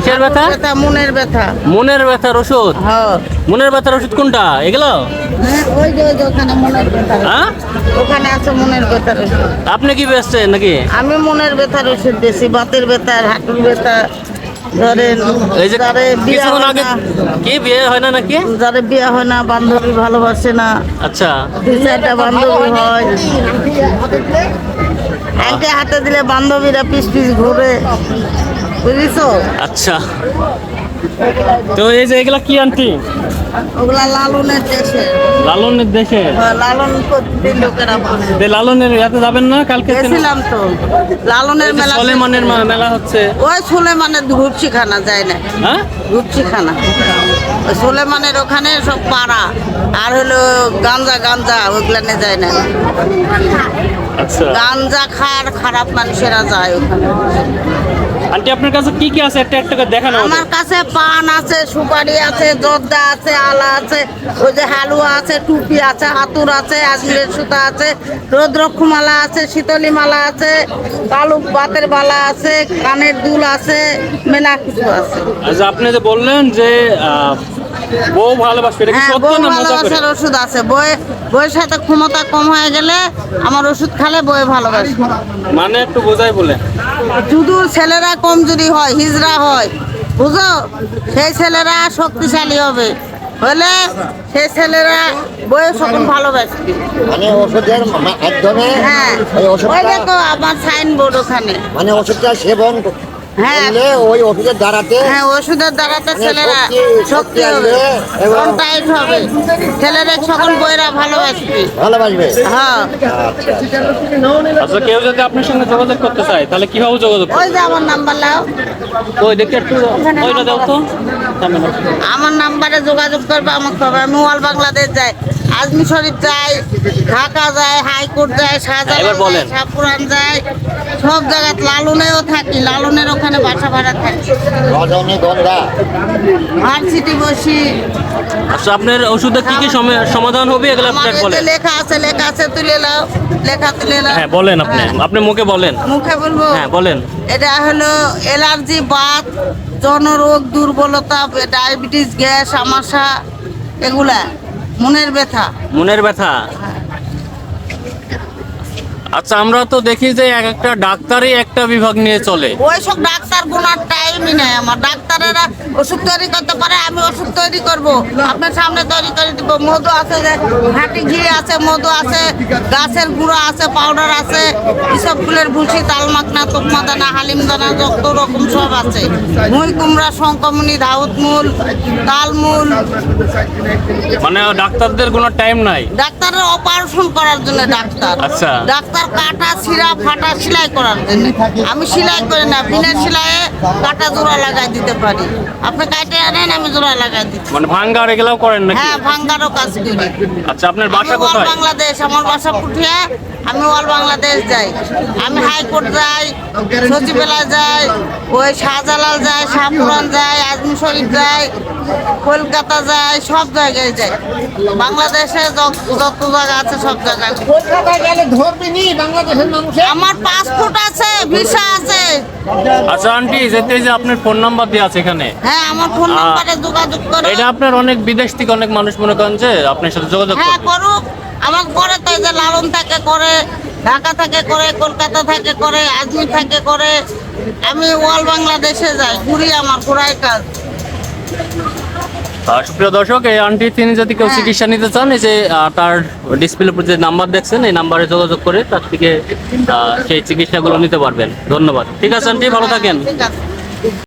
কিসের ব্যথা? ব্যথা মনের ব্যথা। মনের ব্যথার ওষুধ? হ্যাঁ মনের ব্যথার ওষুধ কোনটা? এগুলো? হ্যাঁ, ওই যে ওখানে মনের ব্যথা হ্যাঁ? ওখানে আছে মনের ব্যথার ওষুধ। আপনি কি বেচছেন নাকি? আমি মনের ব্যথার ওষুধ বেশি বাতের ব্যথা হাঁটুর ব্যথা কি বিয়ে হয় না নাকি? যারে বিয়ে হয় না বান্ধবী ভালোবাসে না। আচ্ছা। চারটা বান্ধবী হয়। আংটি হাতে দিলে বান্ধবীরা পিস পিস ঘুরে। বুঝিছো? আচ্ছা। তো এই যে এগুলা কি আন্টি ওগুলা লালনের দেশে। লালনের দেশে? লালন প্রতিদিন লোকেরা বলে। লালনের ইয়াতে যাবেন না কালকে গেছিলাম তো। লালনের মেলা সলেমানের মেলা হচ্ছে। ওই সুলেমানের ঘুরছি খানা যায় না। হ্যাঁ? ঘুরছি খানা সুলেমানের ওখানে সব পাড়া। আর হলো গাঞ্জা গাঞ্জা ওগুলানে যায় না। আচ্ছা। গাঞ্জা খার খারাপ মানুষেরা যায় ওখানে। আন্টি আপনার কাছে কি কি আছে? একটা একটা করে দেখানো আমার কাছে পান আছে সুপারি আছে জর্দা আছে আলা আছে ওই যে হালুয়া আছে টুপি আছে হাতুর আছে আজমিরের সুতা আছে রৌদ্রক্ষু মালা আছে শীতলি মালা আছে কালু বাতের বালা আছে কানের দুল আছে মেলা কিছু আছে। আচ্ছা আপনি যে বললেন যে বউ ভালোবাসবে এটা কি হ্যাঁ সত্য না মজা করে? ভালোবাসার ওষুধ আছে। বই বইয়ের সাথে ক্ষমতা কম হয়ে গেলে আমার ওষুধ খালে বই ভালোবাসে। মানে একটু বোঝাই বলে। শুধু ছেলেরা কমজোরি হয় হিজড়া হয় বুঝো? সেই ছেলেরা শক্তিশালী হবে। হলে সেই ছেলেরা বইয়ে সকল ভালোবাসবে। মানে ওষুধের মাধ্যমে হ্যাঁ। ওই ওই দেখো আমার সাইনবোর্ড ওখানে। মানে ওষুধটা সেবন হ্যাঁ। ওই ওষুধের দ্বারাতে হ্যাঁ ওষুধের দ্বারাতে মানে ছেলেরা শক্তি- শক্তি শক্তি হবে এবং- টাইট হবে। ছেলেরা সকল বইয়েরা ভালোবাসবে। ভালোবাসবে। হ্যাঁ। আচ্ছা কেউ যদি আপনার সঙ্গে যোগাযোগ করতে চায় তাহলে কীভাবে যোগাযোগ ওই যে আমার নাম্বার লাও ওই দেখতে একটু ওইটা দাও তো। আমার নাম্বারে যোগাযোগ করবে আমাকে হবে আমি ওয়াল বাংলাদেশ যাই। আজমি শরীফ যাই ঢাকা যায় হাইকোর্ট যায়। যায় সাপুরান যায় সব জায়গায় লালনেও থাকি লালনের ওখানে বাসা ভাড়া থাকি। ভার্সিটি বসি। আচ্ছা আপনার ওষুধের কি কি সমে- সমাধান হবে? এগুলো আপনার বলেন। লেখা আছে লেখা আছে তুলে নাও লেখা তুলে নাও। হ্যাঁ বলেন আপনি। আপনি মুখে বলেন। মুখে বলব? হ্যাঁ বলেন। এটা হলো অ্যালার্জি বাত জনরোগ দুর্বলতা ডায়াবেটিস গ্যাস আমাশা এগুলা। মনের ব্যথা। মনের ব্যথা? আচ্ছা আমরা তো দেখি যে এক একটা ডাক্তারই একটা বিভাগ নিয়ে চলে। ওই সব ডাক্তার গুনার টাইমই নেই আমার। ডাক্তারেরা ওষুধ তৈরি করতে পারে আমি ওষুধ তৈরি করব। আপনার সামনে তৈরি করে দিব। মধু আছে যে হাঁটি ঘি আছে মধু আছে গাছের গুঁড়ো আছে পাউডার আছে এসব ফুলের ভুসি তালমাকনা তোকমা দানা হালিম দানা যত রকম সব আছে। মুই কুমড়া শঙ্কমণি ধাউত মূল তালমূল মানে ডাক্তারদের কোনো টাইম নাই? ডাক্তারের অপারেশন করার জন্য ডাক্তার। আচ্ছা। ডাক্তার কাটা ছিঁড়া ফাটা সেলাই করার আমি সেলাই করি না, বিনা সেলাইয়ে কাটা জোড়া লাগাই দিতে পারি। আপনি কাটে আনেন আমি জোড়া লাগাই দিচ্ছি। মানে ভাঙ্গার এগুলাও করেন নাকি? হ্যাঁ ভাঙ্গারও কাজ করি। আচ্ছা আপনার আমি বাসা কোথায়? বাংলাদেশ আমার বাসা পুঠিয়া আমি অল বাংলাদেশ যাই। আমি হাইকোর্ট যাই সচিবালয় যাই ওই শাহজালাল যাই শাহপুরান যাই আজমি শরীফ যাই কলকাতা যাই সব জায়গায় যাই। বাংলাদেশে যত যত জায়গা আছে সব জায়গায় কলকাতায় গেলে ধরবি নি? বাংলাদেশের মানুষে আমার পাসপোর্ট আছে ভিসা আছে। আচ্ছা আন্টি যেতে যে আপনার ফোন নাম্বার দেওয়া আছে এখানে। হ্যাঁ আমার ফোন এটা আপনার অনেক বিদেশ থেকে অনেক মানুষ মনে করেন যে আপনার সাথে যোগাযোগ হ্যাঁ করুক। আমার পরে তো যে লালন থেকে করে ঢাকা থেকে করে কলকাতা থেকে করে আজমির থেকে করে আমি ওয়াল বাংলাদেশে যাই ঘুরি আমার ঘুরাই কাজ। সুপ্রিয় দর্শক এই আন্টি তিনি যদি কেউ হ্যাঁ। চিকিৎসা নিতে চান এই যে তার ডিসপ্লে যে নাম্বার দেখছেন এই নাম্বারে যোগাযোগ করে তার থেকে সেই চিকিৎসাগুলো নিতে পারবেন। ধন্যবাদ। ঠিক আছে আন্টি ভালো থাকেন। আছে।